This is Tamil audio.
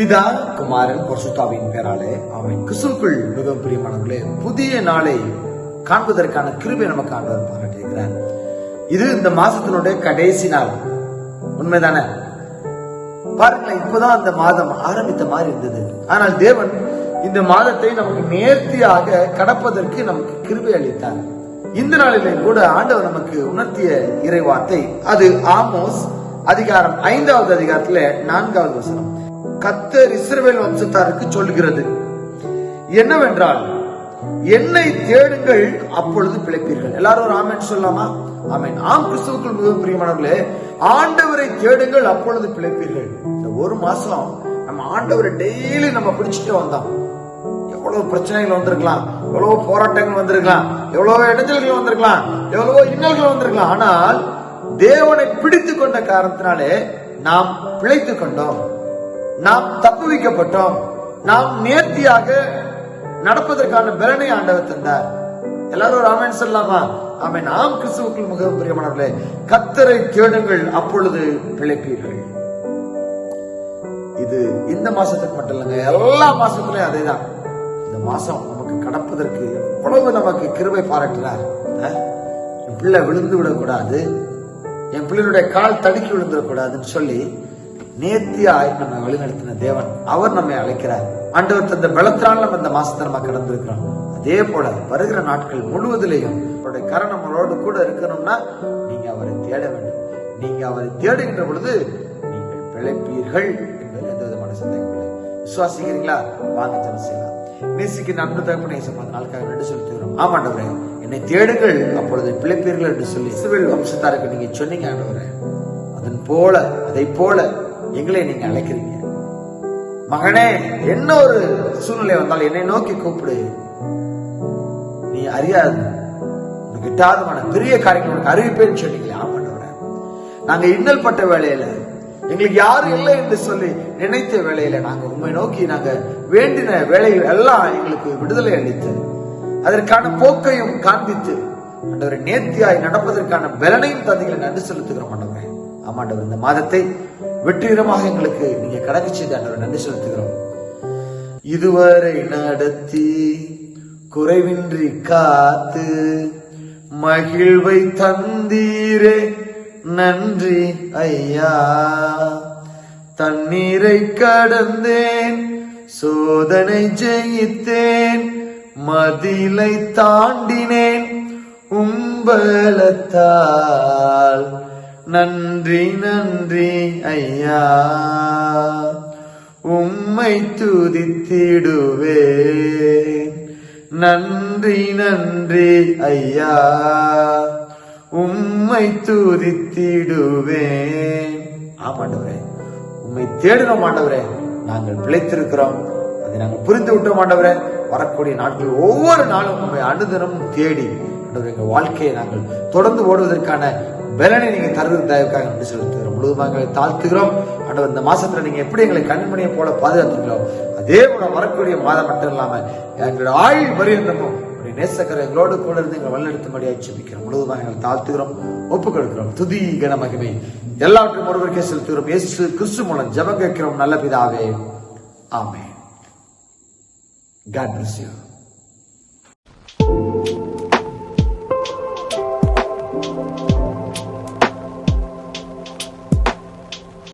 பிதா குமாரன் பரிசுத்தாவின் பேராலே அவன் கிறிஸ்துக்குள் மிகவும் பிரியமானவர்களே புதிய நாளை காண்பதற்கான கிருபை நமக்கு ஆண்டவர் பாராட்டியிருக்கிறார் இது இந்த மாசத்தினுடைய கடைசி நாள். உண்மைதானே? பாருங்களேன் இப்பதான் அந்த மாதம் ஆரம்பித்த மாதிரி இருந்தது. ஆனால் தேவன் இந்த மாதத்தை நமக்கு நேர்த்தியாக கடப்பதற்கு நமக்கு கிருபை அளித்தார். இந்த நாளிலே கூட ஆண்டவர் நமக்கு உணர்த்திய இறைவார்த்தை அது ஆமோஸ் அதிகாரம் ஐந்தாவது அதிகாரத்துல நான்காவது வசனம். கத்தர் இஸ்ரவேல் வம்சத்தாருக்கு சொல்லுகிறது. என்னவென்றால் என்னை தேடுங்கள் அப்பொழுது பிழைப்பீர்கள். எல்லாரும் ஒரு ஆமென் சொல்லலாமா? ஆமேன். ஆம் கிறிஸ்துவுக்குள் மிகவும் பிரியமானவர்களே ஆண்டவரை தேடுங்கள் அப்பொழுது பிழைப்பீர்கள். இந்த ஒரு மாசம் நம்ம ஆண்டவரை டெய்லி நம்ம பிடிச்சிட்டு வந்தோம். எவ்வளவு பிரச்சனைகள் வந்திருக்கலாம் எவ்வளவு போராட்டங்கள் வந்திருக்கலாம் எவ்வளவு இடைஞ்சல்கள் வந்திருக்கலாம் எவ்வளவோ இன்னல்கள் வந்திருக்கலாம். ஆனால் தேவனை பிடித்து கொண்ட காரணத்தினாலே நாம் பிழைத்து கொண்டோம். நாம் தப்புவிக்கப்பட்டோம். நாம் நேர்த்தியாக நடப்பதற்கான பலனை ஆண்டவர் தந்தார். எல்லாரும் ஒரு சொல்லலாமா? ஆமே நாம் கிறிஸ்துவுக்குள் மிகவும் பிரியமானவர்களே கத்தரை தேடுங்கள் அப்பொழுது பிழைப்பீர்கள். இது இந்த மாசத்துக்கு மட்டும் இல்லைங்க எல்லா மாசத்துலயும் அதேதான். இந்த மாசம் நமக்கு கடப்பதற்கு எவ்வளவு நமக்கு கிருவை பாராட்டுறார். என் பிள்ளை விழுந்து விடக்கூடாது என் பிள்ளையுடைய கால் தடுக்கி விழுந்துடக்கூடாதுன்னு சொல்லி நேர்த்தியாய் நம்ம வழிநடத்தின தேவன் அவர் நம்மை அழைக்கிறார். ஆண்டவர் தந்த பலத்தினால் நம்ம இந்த மாசத்தை நம்ம கடந்திருக்கிறோம். அதே போல வருகிற நாட்கள் முழுவதிலையும் அவருடைய கரை நம்மளோடு கூட இருக்கணும்னா நீங்க அவரை தேட வேண்டும். நீங்க அவரை தேடுகின்ற பொழுது நீங்கள் பிழைப்பீர்கள் என்பது எந்த விதமான சந்தேகம் இல்லை. விசுவாசிக்கிறீங்களா? வாங்க ஜெபம் செய்யலாம். நேசிக்கு நன்மை தகப்பனை அந்த நாளுக்காக நன்றி செலுத்துகிறோம். ஆமாண்டவரே என்னை தேடுங்கள் அப்பொழுது பிழைப்பீர்கள் என்று சொல்லி சிவில் வம்சத்தாருக்கு நீங்க சொன்னீங்க ஆண்டவரே. அதன் போல அதை போல எங்களை நீங்க அழைக்கிறீங்க. மகனே என்ன ஒரு சூழ்நிலை வந்தாலும் என்னை நோக்கி கூப்பிடு. நீ அறியாது கிட்டாதமான பெரிய காரியங்கள் உனக்கு அறிவிப்பேன்னு சொன்னீங்களே ஆமாண்டவரே நாங்க இன்னல் பட்ட வேலையில எங்களுக்கு யாரும் இல்லை என்று சொல்லி நினைத்த வேலையில நாங்க உண்மை நோக்கி நாங்க வேண்டின வேலைகள் எல்லாம் எங்களுக்கு விடுதலை அளித்து அதற்கான போக்கையும் காண்பித்து நேர்த்தியாய் நடப்பதற்கான பலனையும் தந்தைகளை நன்றி செலுத்துகிறோம் ஆண்டவரே. ஆமாண்டவர் இந்த மாதத்தை வெற்றிகரமாக எங்களுக்கு நீங்க கடந்து செய்து ஆண்டவர் நன்றி செலுத்துகிறோம். இதுவரை நடத்தி குறைவின்றி காத்து மகிழ்வை தந்தீரே நன்றி ஐயா. தண்ணீரை கடந்தேன் சோதனை ஜெயித்தேன் மதிலை தாண்டினேன் உம்பலத்தால் நன்றி நன்றி ஐயா. உம்மை துதித்திடுவே நன்றி நன்றி ஐயா. உம்மை துதித்திடுவேன். ஆமாண்டவரே உம்மை தேடுகிறோம் ஆண்டவரே நாங்கள் பிழைத்திருக்கிறோம். அதை நாங்கள் புரிந்து விட்டோம் ஆண்டவரே வரக்கூடிய நாட்கள் ஒவ்வொரு நாளும் உண்மை அனுதினமும் தேடி எங்கள் வாழ்க்கையை நாங்கள் தொடர்ந்து ஓடுவதற்கான பலனை நீங்க தருவது தயவுக்காக நன்றி செலுத்துகிறோம். முழுவதுமாக எங்களை தாழ்த்துகிறோம். ஆனால் இந்த மாசத்துல நீங்க எப்படி எங்களை கண்மணியை போல பாதுகாத்தீங்களோ அதே போல வரக்கூடிய மாதம் மட்டும் இல்லாம எங்களோட ஆயுள் பரியந்தமும் உடைய நேசக்கரை எங்களோடு கூட இருந்து எங்களை வழிநடத்தும்படியாக ஜெபிக்கிறோம். முழுவதுமாக எங்களை தாழ்த்துகிறோம். ஒப்புக்கொடுக்கிறோம். துதி கன மகிமை. எல்லாவற்றையும் ஒருவருக்கே செலுத்துகிறோம். இயேசு கிறிஸ்து மூலம் ஜபம் கேட்கிறோம். நல்ல பிதாவே. ஆமே God bless you.